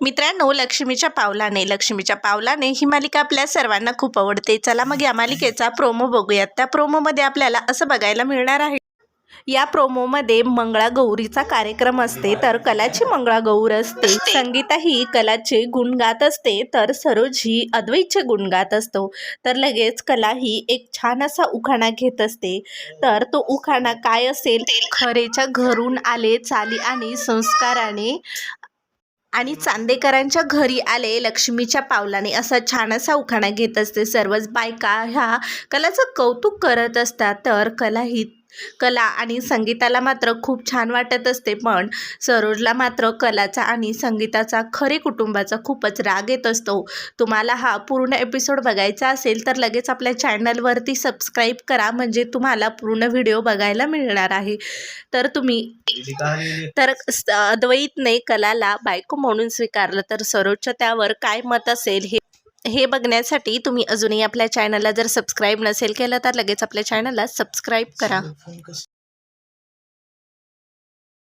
मित्रांनो लक्ष्मीच्या पावलाने लक्ष्मीच्या पावलाने ही मालिका आपल्या सर्वांना खूप आवडते. चला मग या मालिकेचा प्रोमो बघूयात. त्या प्रोमोमध्ये आपल्याला असं बघायला मिळणार आहे. या प्रोमोमध्ये मंगळागौरीचा कार्यक्रम असते तर कलाची मंगळागौर असते. संगीता ही कलाचे गुण गात असते तर सरोज ही अद्वैतचे गुण गात असतो. तर लगेच कला ही एक छान असा उखाणा घेत असते. तर तो उखाणा काय असेल? खरेच्या घरून आले चाली आणि संस्काराने आणि चांदेकरांच्या घरी आले लक्ष्मीच्या पावलाने असा छान असा उखाणा घेत असते. सर्वच बायका ह्या कलाचं कौतुक करत असतात. तर कला ही कला आणि संगीताला मात्र खूप छान वाटत असते पण सरोजला मात्र कलाचा आणि संगीताचा खरे कुटुंबाचा खूपच राग येत असतो. तुम्हाला हा पूर्ण एपिसोड बघायचा असेल तर लगेच आपल्या चॅनलवरती सबस्क्राईब करा म्हणजे तुम्हाला पूर्ण व्हिडिओ बघायला मिळणार आहे. तर तुम्ही तर अद्वैतने कलाला बायको म्हणून स्वीकारलं तर सरोजचं त्यावर काय मत असेल हे हे बघण्यासाठी तुम्ही अजूनही आपल्या चॅनलला जर सबस्क्राईब नसेल केलं तर लगेच आपल्या चॅनलला सबस्क्राईब करा.